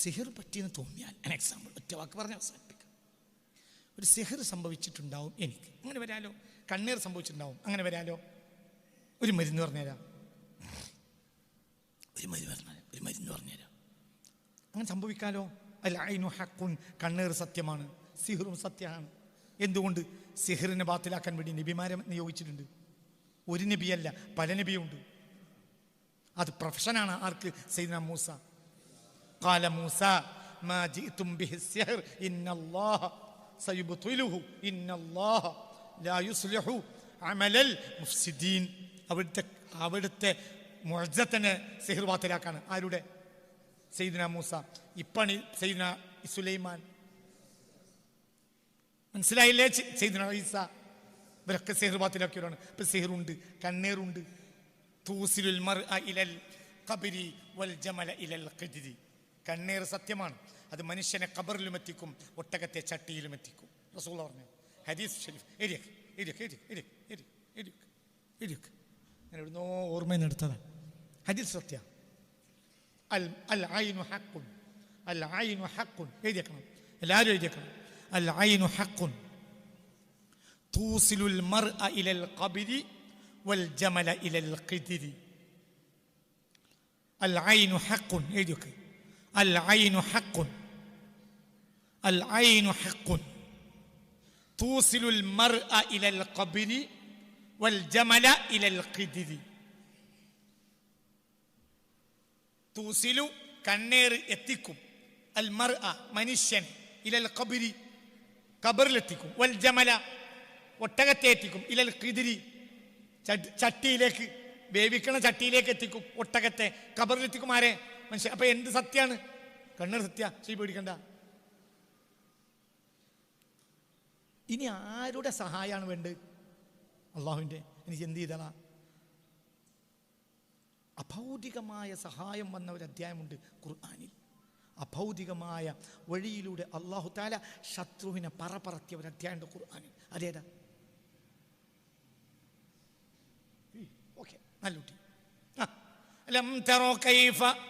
സിഹിർ പറ്റിയെന്ന് തോന്നിയാൽ അൻ എക്സാമ്പിൾ ഒറ്റ വാക്ക് പറഞ്ഞ് അവസാനിപ്പിക്കാം. ഒരു സിഹിർ സംഭവിച്ചിട്ടുണ്ടാവും എനിക്ക്. അങ്ങനെ വരാലോ? കണ്ണീർ സംഭവിച്ചിട്ടുണ്ടാവും. അങ്ങനെ വരാലോ? ഒരു മരുന്ന് പറഞ്ഞുതരാം ഒരു മരുന്ന് പറഞ്ഞാൽ ഒരു മരുന്ന് പറഞ്ഞുതരാം അങ്ങനെ സംഭവിക്കാലോ? അല്ല ഐനു ഹക്കുൻ കണ്ണീർ സത്യമാണ്. സിഹിറും സത്യമാണ്. എന്തുകൊണ്ട്? സിഹിറിനെ ബാത്തിലാക്കാൻ വേണ്ടി നബിമാരെ നിയോഗിച്ചിട്ടുണ്ട്. ഒരു നബിയല്ല പല നബിയുണ്ട്. അത് പ്രൊഫഷനാണ് ആർക്ക്? സൈദന മൂസ. قال موسى ما جئتم به السحر إن الله سيبطله إن الله لا يصلح عمل المفسدين അവിടുത്തെ അവിടുത്തെ മുഴജത്തിനെ സിഹിർ ബാത്തിലാക്കാണ് ആരുടെ സെയ്ദിന മൂസ ഇപ്പണി സെയ്ദിന സുലൈമാൻ മനസ്സിലായില്ലേ സെയ്ദിന ഈസ ഇവരൊക്കെ സിഹിർ ബാത്തിലാക്കിയവരാണ് ഇപ്പൊ സിഹിറുണ്ട് കണ്ണീറുണ്ട് തൂസിലുൽ മർ ഇലൽ ഖബരി വൽ ജമല ഇലൽ ഖിദ്രി കണ്ണീർ സത്യമാണ് അത് മനുഷ്യനെ കബറിലും എത്തിക്കും ഒട്ടകത്തെ ചട്ടിയിലും എത്തിക്കും റസൂൾ പറഞ്ഞു ഹരീസ് ഷെരീഫ് എരിയക്ക് എരിയക്ക് എരിയക്ക് എരിയക്ക് എരിയക്ക് എരിയക്ക് എരിയക്ക് ഞാൻ എവിടുന്നോ ഓർമ്മയിൽ എടുത്തതാണ് ഹദീസ് സത്യ അൽ അൽ ആയിനു ഹക്കുൻ അൽ ആയിനു ഹക്കുൻ എഴുതിയേക്കണം എല്ലാവരും എഴുതിയേക്കണം അൽ ആയിനു ഹക്കുൻ തൂസിലുൽ മർ ഇലൽ കബിരി വൽ ജമല ഇലൽ ഖിദിരി അൽ ആയിനു ഹക്കുൻ എഴുതിയൊക്കെ അൽഐനു ഹക്കുൻ അൽ ഹക്കുൻ തൂസിലുൽ മർഅ ഇലൽ ഖബ്രി വൽ ജമല ഇലൽ ഖിദിരി തൂസിലു കണ്ണേർ എത്തിക്കും. അൽ മർഅ മനുഷ്യൻ ഇലൽ ഖബ്രി ഖബരി ഖബറിലെത്തിക്കും വൽ ജമല ഒട്ടകത്തെ എത്തിക്കും. ഇലൽ ഖിദിരി ചട്ടിയിലേക്ക് വേവിക്കണ ചട്ടിയിലേക്ക് എത്തിക്കും. ഒട്ടകത്തെ ഖബറിലെത്തിക്കും ആരെ? മനുഷ്യൻ അപ്പൊ എന്ത് സത്യാണ്? കണ്ണർ സത്യ. ചെയ് പേടിക്കണ്ട. ഇനി ആരുടെ സഹായമാണ് വേണ്ടത്? അള്ളാഹുവിന്റെ. എനിക്ക് എന്ത് ചെയ്തളാ? അഭൗതികമായ സഹായം വന്ന ഒരു അധ്യായമുണ്ട് ഖുർആാനിൽ. അഭൗതികമായ വഴിയിലൂടെ അള്ളാഹു താല ശത്രുവിനെ പറപ്പറത്തിയ ഒരു അധ്യായമുണ്ട് ഖുർആാനിൽ. അതേതാ? ഓക്കെ. നല്ല കുട്ടി. ആ. ലം തറോ കൈഫ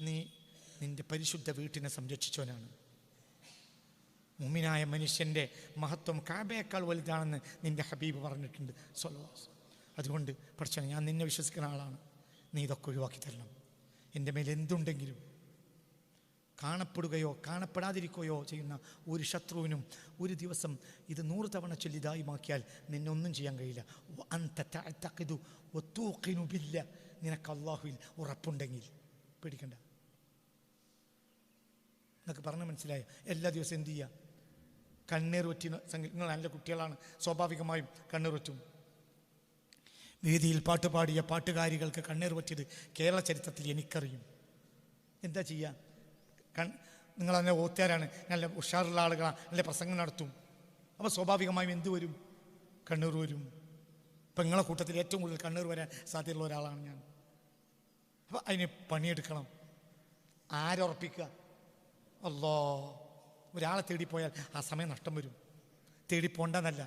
നീ നിന്റെ പരിശുദ്ധ വീട്ടിനെ സംരക്ഷിച്ചവനാണ്. മുമിനായ മനുഷ്യന്റെ മഹത്വം കാബയേക്കാൾ വലുതാണെന്ന് നിന്റെ ഹബീബ് പറഞ്ഞിട്ടുണ്ട്. സൊലോസ് അതുകൊണ്ട് പഠിച്ചാണ് ഞാൻ നിന്നെ വിശ്വസിക്കുന്ന ആളാണ്. നീ ഇതൊക്കെ ഒഴിവാക്കി തരണം. എന്റെ മേൽ എന്തുണ്ടെങ്കിലും കാണപ്പെടുകയോ കാണപ്പെടാതിരിക്കുകയോ ചെയ്യുന്ന ഒരു ശത്രുവിനും ഒരു ദിവസം ഇത് നൂറ് തവണ ചൊല്ലിതായി മാക്കിയാൽ നിന്നെ ഒന്നും ചെയ്യാൻ കഴിയില്ല. വ അന്ത തഅതഖിദു വതൂഖിനു ബില്ല. നിനക്ക് അള്ളാഹുവിൽ ഉറപ്പുണ്ടെങ്കിൽ പേടിക്കണ്ട. എന്നൊക്കെ പറഞ്ഞ് മനസ്സിലായ. എല്ലാ ദിവസവും എന്ത് ചെയ്യുക കണ്ണീർ ഒറ്റി നിങ്ങൾ നല്ല കുട്ടികളാണ്. സ്വാഭാവികമായും കണ്ണീർ ഒറ്റും വേദിയിൽ പാട്ട് പാടിയ പാട്ടുകാരികൾക്ക് കണ്ണീർ പറ്റിയത് കേരള ചരിത്രത്തിൽ എനിക്കറിയും. എന്താ ചെയ്യുക കൺ നിങ്ങൾ അങ്ങനെ ഓത്തുകാരാണ് നല്ല ഉഷാറുള്ള ആളുകളാണ് നല്ല പ്രസംഗം നടത്തും. അപ്പോൾ സ്വാഭാവികമായും എന്ത് വരും? കണ്ണീർ വരും. ഇപ്പം നിങ്ങളെ കൂട്ടത്തിൽ ഏറ്റവും കൂടുതൽ കണ്ണീർ വരാൻ സാധ്യതയുള്ള ഒരാളാണ് ഞാൻ. അപ്പോൾ അതിന് പണിയെടുക്കണം. ആരുറപ്പിക്കുക? അല്ലോ ഒരാളെ തേടിപ്പോയാൽ ആ സമയം നഷ്ടം വരും. തേടിപ്പോണ്ടെന്നല്ല.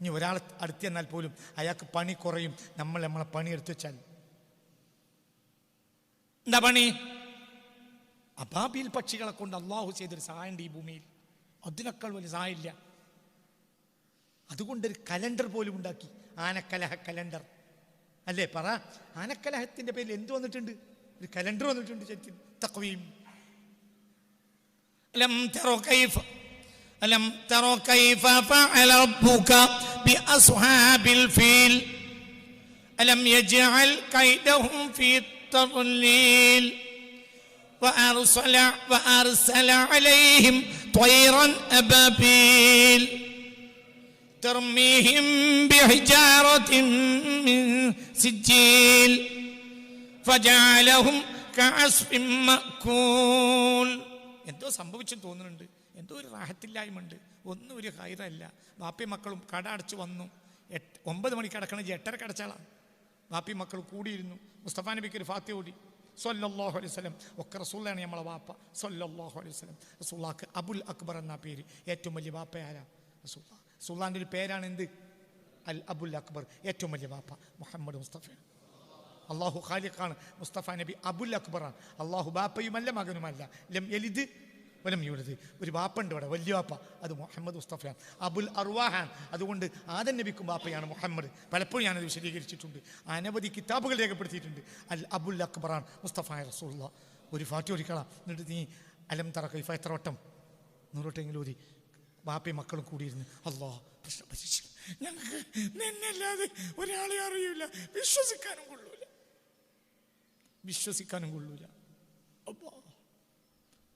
ഇനി ഒരാൾ അടുത്ത് എന്നാൽ പോലും അയാൾക്ക് പണി കുറയും. നമ്മൾ നമ്മളെ പണി എടുത്തു വെച്ചാൽ. എന്താ പണി? അബാബിൽ പക്ഷികളെ കൊണ്ട് അള്ളാഹു ചെയ്തൊരു സഹായമുണ്ട് ഈ ഭൂമിയിൽ. അതിനേക്കാൾ വലിയ സഹായമില്ല അതുകൊണ്ടൊരു കലണ്ടർ പോലും ഉണ്ടാക്കി. ആനക്കലഹ കലണ്ടർ. അല്ലേ? പറ. ആനക്കലഹത്തിന്റെ പേരിൽ എന്ത് വന്നിട്ടുണ്ട്? ഒരു കലണ്ടർ വന്നിട്ടുണ്ട് ശരിക്കും. തക്വയും لم تروا كيف؟ ألم تروا كيف فعل ربك بأصحاب الفيل؟ ألم يجعل كيدهم في تضليل وأرسل وأرسل عليهم طيرا أبابيل. ترميهم بحجارة من سجيل. فجعلهم كعصف مأكول. എന്തോ സംഭവിച്ചെന്ന് തോന്നുന്നുണ്ട്. എന്തോ ഒരു റാഹത്തില്ലായ്മയുണ്ട്. ഒന്നും ഒരു ഹൈറല്ല വാപ്പി മക്കളും കട അടച്ച് വന്നു. എട്ട് ഒമ്പത് മണിക്ക് അടക്കണമെങ്കിൽ എട്ടരക്ക് അടച്ചാളാണ്. വാപ്പി മക്കൾ കൂടിയിരുന്നു. മുസ്തഫ നബിക്ക് ഒരു ഫാത്തി ഓടി സൊല്ലാഹു അലൈഹി സ്വലം ഒക്കെ റസൂലാണ് നമ്മളെ വാപ്പ സൊല്ലാഹു അലൈഹി സ്വലം റസൂള്ളാക്ക് അബുൽ അക്ബർ എന്ന പേര്. ഏറ്റവും വലിയ വാപ്പ ആരാ? റസൂള്ള റസൂള്ളാന്റെ ഒരു പേരാണ് എന്ത്? അൽ അബുൽ അക്ബർ. ഏറ്റവും വലിയ വാപ്പ മുഹമ്മദ് മുസ്തഫ. അള്ളാഹു ഖാലിഖാണ് മുസ്തഫ നബി അബുൽ അക്ബറാണ്. അള്ളാഹു ബാപ്പയുമല്ല മകനുമല്ല. ലം എലിദ് വലം യൂലത് ഒരു ബാപ്പുണ്ട് ഇവിടെ വലിയ ബാപ്പ. അത് മുഹമ്മദ് മുസ്തഫയാണ്. അബുൽ അർവാഹാൻ അതുകൊണ്ട് ആദൻ നബിക്കും ബാപ്പയാണ് മുഹമ്മദ്. പലപ്പോഴും ഞാനത് വിശദീകരിച്ചിട്ടുണ്ട്. അനവധി കിതാബുകൾ രേഖപ്പെടുത്തിയിട്ടുണ്ട്. അൽ അബുൽ അക്ബറാൻ മുസ്തഫ റസൂള്ള ഒരു ഫാറ്റി ഒരിക്കളാം എന്നിട്ട് നീ അലം തറ കൈഫ എത്ര വട്ടം? നൂറോട്ടെങ്കിലും ഓതി. ബാപ്പയും മക്കളും കൂടിയിരുന്ന് അള്ളാഹ് പ്രശ്നം ഞങ്ങൾക്ക് നിന്നല്ലാതെ ഒരാളെ അറിയില്ല. വിശ്വസിക്കാനും കൊള്ളൂല വിശ്വസിക്കാനും കൊള്ളൂല. അല്ലാ.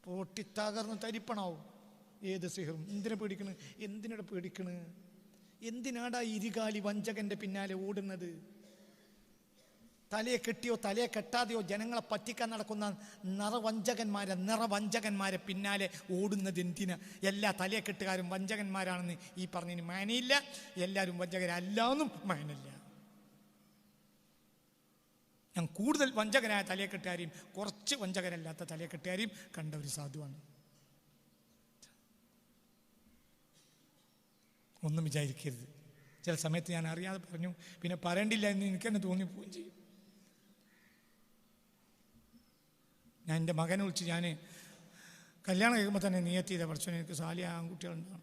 പൊട്ടിത്തകർന്ന് തരിപ്പണാവും. ഏത് സിഹറും? എന്തിനെ പേടിക്കണ്? എന്തിനാടെ പേടിക്കണ്? എന്തിനാടാ ഇരുകാലി വഞ്ചകന്റെ പിന്നാലെ ഓടുന്നത്? തലയെ കെട്ടിയോ തലയെ കെട്ടാതെയോ ജനങ്ങളെ പറ്റിക്കാൻ നടക്കുന്ന നിറവഞ്ചകന്മാരെ നിറവഞ്ചകന്മാരെ പിന്നാലെ ഓടുന്നത് എന്തിനാ? എല്ലാ തലയെ കെട്ടുകാരും വഞ്ചകന്മാരാണെന്ന് ഈ പറഞ്ഞതിന് മാനയില്ല. എല്ലാവരും വഞ്ചകരല്ലാന്നും മാനില്ല ഞാൻ കൂടുതൽ വഞ്ചകരായ തലയെക്കെട്ടുകാരെയും കുറച്ച് വഞ്ചകരല്ലാത്ത തലയെക്കെട്ടുകാരെയും കണ്ട ഒരു സാധുവാണ്. ഒന്നും വിചാരിക്കരുത്. ചില സമയത്ത് ഞാൻ അറിയാതെ പറഞ്ഞു പിന്നെ പറയണ്ടില്ല എന്ന് എനിക്ക് തന്നെ തോന്നിപ്പോവുകയും ചെയ്യും. ഞാൻ എന്റെ മകനെ വിളിച്ച് ഞാൻ കല്യാണം കഴിയുമ്പോൾ തന്നെ നിയത്തി ചെയ്ത എനിക്ക് സാലിയ ആൺകുട്ടികളുണ്ടാണ്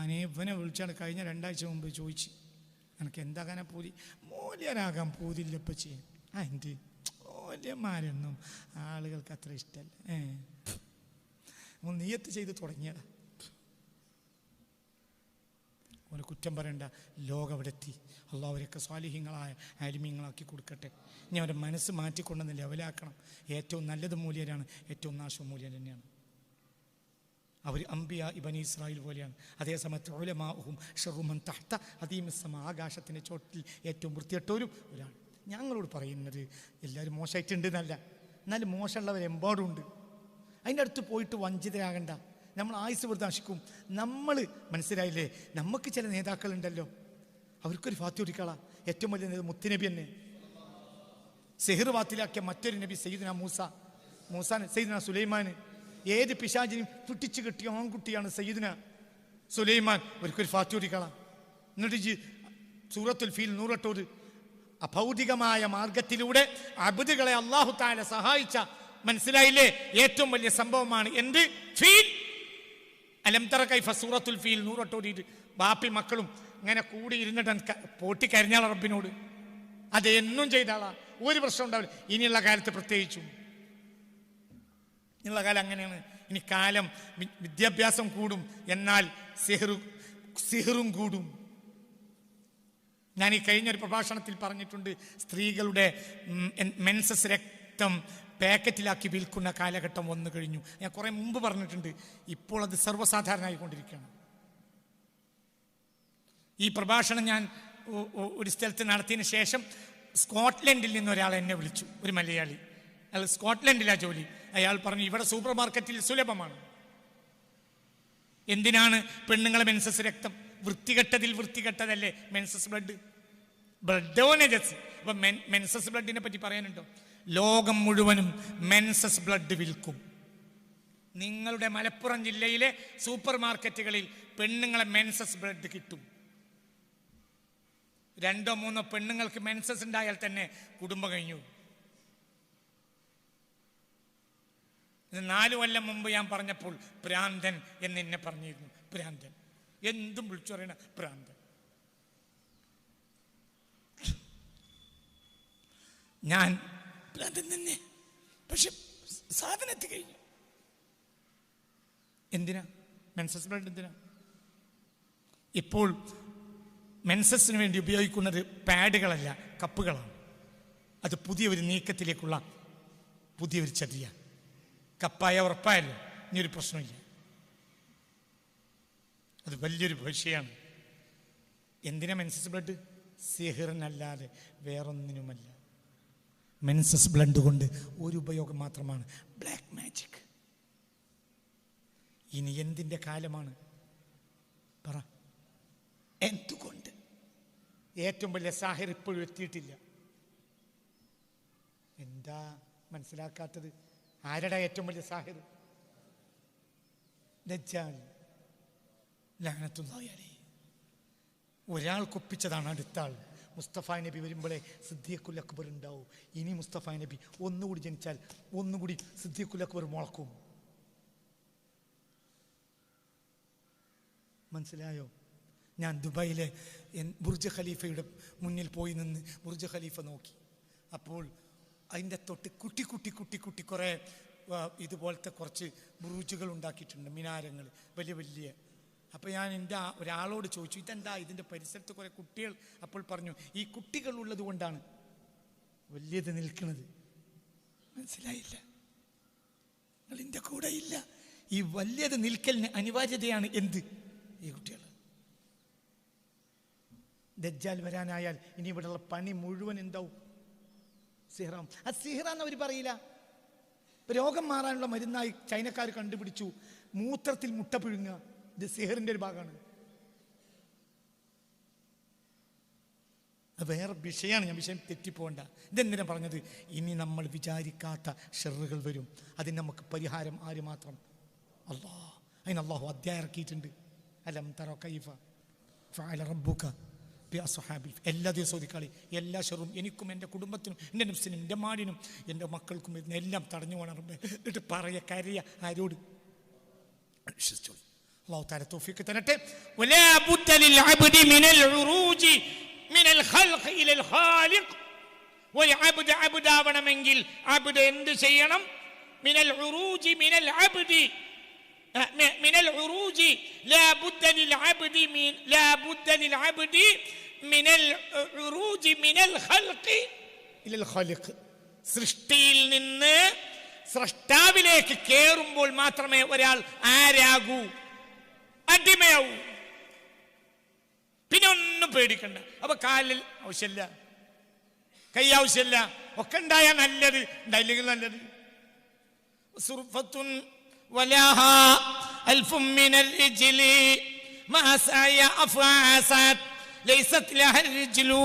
അനെ ഇവനെ വിളിച്ചാണ് കഴിഞ്ഞ രണ്ടാഴ്ച മുമ്പ് ചോദിച്ച് എനിക്ക് എന്താകാനാ പൂതി? മൂല്യരാകാൻ പൂതില്ലപ്പച്ചി ആ എന്ത്? മൂല്യന്മാരൊന്നും ആളുകൾക്ക് അത്ര ഇഷ്ടമല്ല ഏ. നീയത്ത് ചെയ്ത് തുടങ്ങിയതാ ഒരു കുറ്റം പറയണ്ട. ലോകം അവിടെ എത്തി അള്ളാഹ് അവരൊക്കെ സ്വാലിഹ്യങ്ങളായ ആലിമ്യങ്ങളാക്കി കൊടുക്കട്ടെ. ഇനി അവരെ മനസ്സ് മാറ്റിക്കൊണ്ടെന്ന് ലെവലാക്കണം. ഏറ്റവും നല്ലത് മൂല്യരാണ് ഏറ്റവും നാശം മൂല്യം തന്നെയാണ്. അവർ അംബിയ ഇബനി ഇസ്രായേൽ പോലെയാണ്. അതേസമയത്ത് ഉലമാഹും ഷെറുമൻ തഹ്ത അതീമിസമ ആകാശത്തിന്റെ ചോട്ടിൽ ഏറ്റവും വൃത്തികെട്ടവരും ഒരാൾ. ഞങ്ങളോട് പറയുന്നത് എല്ലാവരും മോശമായിട്ടുണ്ട് എന്നല്ല. എന്നാലും മോശമുള്ളവർ എമ്പാടുണ്ട് അതിന്റെ അടുത്ത് പോയിട്ട് വഞ്ചിതരാകണ്ട. നമ്മൾ ആയുസ് നശിക്കും. നമ്മൾ മനസ്സിലായില്ലേ നമുക്ക് ചില നേതാക്കളുണ്ടല്ലോ. അവർക്കൊരു ഫാത്തി ഒരിക്കള. ഏറ്റവും വലിയ മുത്തുനബി തന്നെ. സെഹിർ വാത്തിലാക്കിയ മറ്റൊരു നബി സയ്യിദ്ന മൂസ. മൂസാൻ സയ്യിദ്ന സുലൈമാൻ ഏത് പിശാചിനും പിടിച്ചു കിട്ടിയ ആൺകുട്ടിയാണ് സയ്യിദ്ന. സുലൈമാൻ അവർക്കൊരു ഫാത്തി ഒരിക്കള. എന്നിട്ട് സൂറത്തുൽ ഫീൽ നൂറട്ടൂർ അഭൗതികമായ മാർഗത്തിലൂടെ അബുദുകളെ അള്ളാഹു താല സഹായിച്ച മനസ്സിലായില്ലേ? ഏറ്റവും വലിയ സംഭവമാണ് എന്ത്? ഫീൽ. അലംതറ കൈഫ സൂറത്തുൽ ഫീൽ നൂറട്ടോടിയിട്ട് ബാപ്പി മക്കളും ഇങ്ങനെ കൂടി ഇരുന്നിട്ട് പൊട്ടിക്കരിഞ്ഞാൾ റബ്ബിനോട്. അത് എന്നും ചെയ്താളാ. ഒരു പ്രശ്നം ഉണ്ടാവില്ല. ഇനിയുള്ള കാലത്ത് പ്രത്യേകിച്ചും. ഇനിയുള്ള കാലം അങ്ങനെയാണ്. ഇനി കാലം വിദ്യാഭ്യാസം കൂടും. എന്നാൽ സിഹറും സിഹറും കൂടും. ഞാൻ ഈ കഴിഞ്ഞൊരു പ്രഭാഷണത്തിൽ പറഞ്ഞിട്ടുണ്ട് സ്ത്രീകളുടെ മെൻസസ് രക്തം പാക്കറ്റിലാക്കി വിൽക്കുന്ന കാലഘട്ടം വന്നു കഴിഞ്ഞു. ഞാൻ കുറേ മുമ്പ് പറഞ്ഞിട്ടുണ്ട് ഇപ്പോൾ അത് സർവസാധാരണമായിക്കൊണ്ടിരിക്കുകയാണ് ഈ പ്രഭാഷണം ഞാൻ ഒരു സ്ഥലത്ത് നടത്തിയതിന് ശേഷം സ്കോട്ട്ലൻഡിൽ നിന്ന് ഒരാൾ എന്നെ വിളിച്ചു ഒരു മലയാളി. അയാൾ സ്കോട്ട്ലൻഡിലാ ജോലി. അയാൾ പറഞ്ഞു ഇവിടെ സൂപ്പർ മാർക്കറ്റിൽ സുലഭമാണ്. എന്തിനാണ് പെണ്ണുങ്ങളെ മെൻസസ് രക്തം? വൃത്തികെട്ടതിൽ വൃത്തികെട്ടതല്ലേ മെൻസസ് ബ്ലഡ്? ബ്ലഡോ നജസ് അപ്പൊ മെൻസസ് ബ്ലഡിനെ പറ്റി പറയാനുണ്ടോ? ലോകം മുഴുവനും മെൻസസ് ബ്ലഡ് വിൽക്കും. നിങ്ങളുടെ മലപ്പുറം ജില്ലയിലെ സൂപ്പർ മാർക്കറ്റുകളിൽ പെണ്ണുങ്ങളെ മെൻസസ് ബ്ലഡ് കിട്ടും. രണ്ടോ മൂന്നോ പെണ്ണുങ്ങൾക്ക് മെൻസസ് ഉണ്ടായാൽ തന്നെ കുടുംബം കഴിഞ്ഞു. നാലു കൊല്ലം മുമ്പ് ഞാൻ പറഞ്ഞപ്പോൾ പ്രാന്തൻ എന്ന് എന്നെ പറഞ്ഞിരുന്നു. പ്രാന്തൻ. എന്തും വിളിച്ചു പറയണ ഭ്രാന്തൻ ഞാൻ അതിൽ തന്നെ പക്ഷെ സാധനം എത്തി കഴിഞ്ഞു. എന്തിനാ? മെൻസസ് ബ്ലഡ് എന്തിനാ? ഇപ്പോൾ മെൻസസിന് വേണ്ടി ഉപയോഗിക്കുന്നത് പാഡുകളല്ല കപ്പുകളാണ്. അത് പുതിയ ഒരു നീക്കത്തിലേക്കുള്ള പുതിയൊരു ചതിയ. കപ്പായ ഉറപ്പായല്ലോ? ഇനിയൊരു പ്രശ്നമില്ല. അത് വലിയൊരു വിഷയമാണ്. എന്തിനാ മെൻസസ് ബ്ലഡ് സിഹിറിനല്ലാതെ വേറൊന്നിനുമല്ല. മെൻസസ് ബ്ലഡ് കൊണ്ട് ഒരു ഉപയോഗം മാത്രമാണ്. ബ്ലാക്ക് മാജിക് ഇനി എന്തിന്റെ കാലമാണ്? പറ. എന്തുകൊണ്ട്? ഏറ്റവും വലിയ സാഹിർ ഇപ്പോഴും എത്തിയിട്ടില്ല. എന്താ മനസ്സിലാക്കാത്തത്? ആരുടെ ഏറ്റവും വലിയ സാഹിർ? ദജ്ജാൽ കൊപ്പിച്ചതാണ് ഒരാൾക്കൊപ്പിച്ചതാണ് അടുത്ത ആൾ മുസ്തഫ നബി വരുമ്പോഴേ സിദ്ദീഖുൽ അക്ബർ ഉണ്ടാവും. ഇനി മുസ്തഫ നബി ഒന്നുകൂടി ജനിച്ചാൽ ഒന്നുകൂടി സിദ്ദീഖുൽ അക്ബർ മുളക്കും. മനസ്സിലായോ? ഞാൻ ദുബായിലെ ബുർജ് ഖലീഫയുടെ മുന്നിൽ പോയി നിന്ന് ബുർജ് ഖലീഫ നോക്കി. അപ്പോൾ അതിന്റെ തൊട്ട് കുട്ടി കുട്ടി കുട്ടി കുട്ടി കുറേ ഇതുപോലത്തെ കുറച്ച് ബ്രൂജുകൾ ഉണ്ടാക്കിയിട്ടുണ്ട് മിനാരങ്ങൾ വലിയ വലിയ. അപ്പോൾ ഞാൻ എന്റെ ഒരാളോട് ചോദിച്ചു ഇതെന്താ? ഇതിന്റെ പരിസരത്ത് കുറേ കുട്ടികൾ? അപ്പോൾ പറഞ്ഞു ഈ കുട്ടികൾ ഉള്ളത് കൊണ്ടാണ്. വലിയത് നിൽക്കുന്നത് മനസ്സിലായില്ല. നിങ്ങളിന്റെ കൂടെ ഇല്ല. ഈ വലിയത് നിൽക്കലിന് അനിവാര്യതയാണ് എന്ത്? ഈ കുട്ടികൾ. ദജ്ജാൽ വരാനായാൽ ഇനി ഇവിടെയുള്ള പണി മുഴുവൻ എന്താവും? സിഹ്റാം. ആ സിഹ്റാന്ന് അവർ പറയില്ല. രോഗം മാറാനുള്ള മരുന്നായി ചൈനക്കാർ കണ്ടുപിടിച്ചു. മൂത്രത്തിൽ മുട്ട പിഴുങ്ങുക. ഇത് സിഹറിന്റെ ഒരു ഭാഗമാണ്. അത് വേറെ വിഷയമാണ്. ഞാൻ വിഷയം തെറ്റിപ്പോണ്ട ഇതെന്തിനാ പറഞ്ഞത്? ഇനി നമ്മൾ വിചാരിക്കാത്ത ഷെറുകൾ വരും. അതിന് നമുക്ക് പരിഹാരം ആര് മാത്രം? അള്ളാ അതിന് അള്ളാഹു അധ്യായം ഇറക്കിയിട്ടുണ്ട്. അലം തറോ കൈഫ അസ്ഹാബിൽ. എല്ലാ ദിവസവും കളി എല്ലാ ഷെറും എനിക്കും എന്റെ കുടുംബത്തിനും എന്റെ നഫ്സിനും എന്റെ മാടിനും എന്റെ മക്കൾക്കും ഇതിനെല്ലാം തടഞ്ഞു പോകണം എന്നിട്ട് പറയ കരയ ആരോട്? വിശ്വസിച്ചോളൂ. അള്ളാഹു താല തോഫിക്ക് തരട്ടെ ولا بد للعبد من العروج من الخلق إلى الخالق والعبد عبد ആവണമെങ്കിൽ അബ്ദ് എന്ത് ചെയ്യണം من العروج من العبد آه، م- من العروج لا بد للعبد من لا بد للعبد من العروج من الخلق ഇലൽ ഖാലിഖ് സൃഷ്ടിയിൽ നിന്ന് സൃഷ്ടാവിലേക്ക് കയറുമ്പോൾ മാത്രമേ ഒരാൾ ആരാകൂ അടിമയാവൂ. പിന്നെ ഒന്നും പേടിക്കണ്ട. അപ്പൊ കാലിൽ ആവശ്യമില്ല. കൈ ആവശ്യമില്ല. ഒക്കെ ഉണ്ടായാൽ നല്ലത്. ഉണ്ടായില്ലെങ്കിൽ നല്ലത്. സുർഫത്തുൻ മിനൽ ഇജ്ലി മാ സായ അഫാസാത് ലൈസത് ലഹൽ റിജ്ലു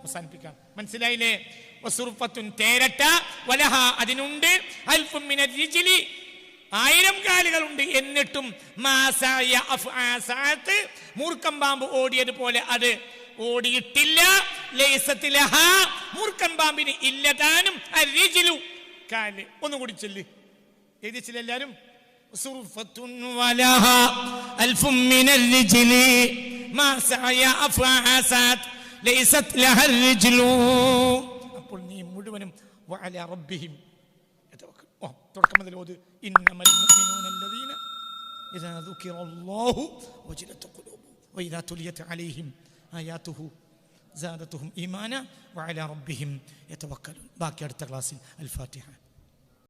അവസാനിപ്പിക്കാം. മനസ്സിലായില്ലേ? വസുർഫത്തുൻ തേരട്ട വലഹ അതിനുണ്ട്. അൽഫും മിനൽ റിജ്ലി ആയിരം കാലുകളുണ്ട് എന്നിട്ടും മാസായ അഫ്ആസാത്ത് മൂർക്കം പാമ്പ് ഓടിയതുപോലെ അത് ഓടിയിട്ടില്ല. ലൈസത്തിലഹ മൂർക്കൻ പാമ്പിന് ഇല്ലതാനും അരിജിലു. കാൽ ഒന്നും കൂടി ചൊല്ല്. എഴുതിച്ചില്ല എല്ലാരും? അപ്പോൾ നീ മുഴുവനും തുടക്കം മുതൽ ഓത് ഇന്നമൽ മുഅ്മിനൂന الذين إذا ذكر الله وجلت قلوبهم وإذا تليت عليهم آياته زادتهم إيمانا وعلى ربهم يتوكلون باقي അടുത്ത ക്ലാസ്സിൽ الفاتحة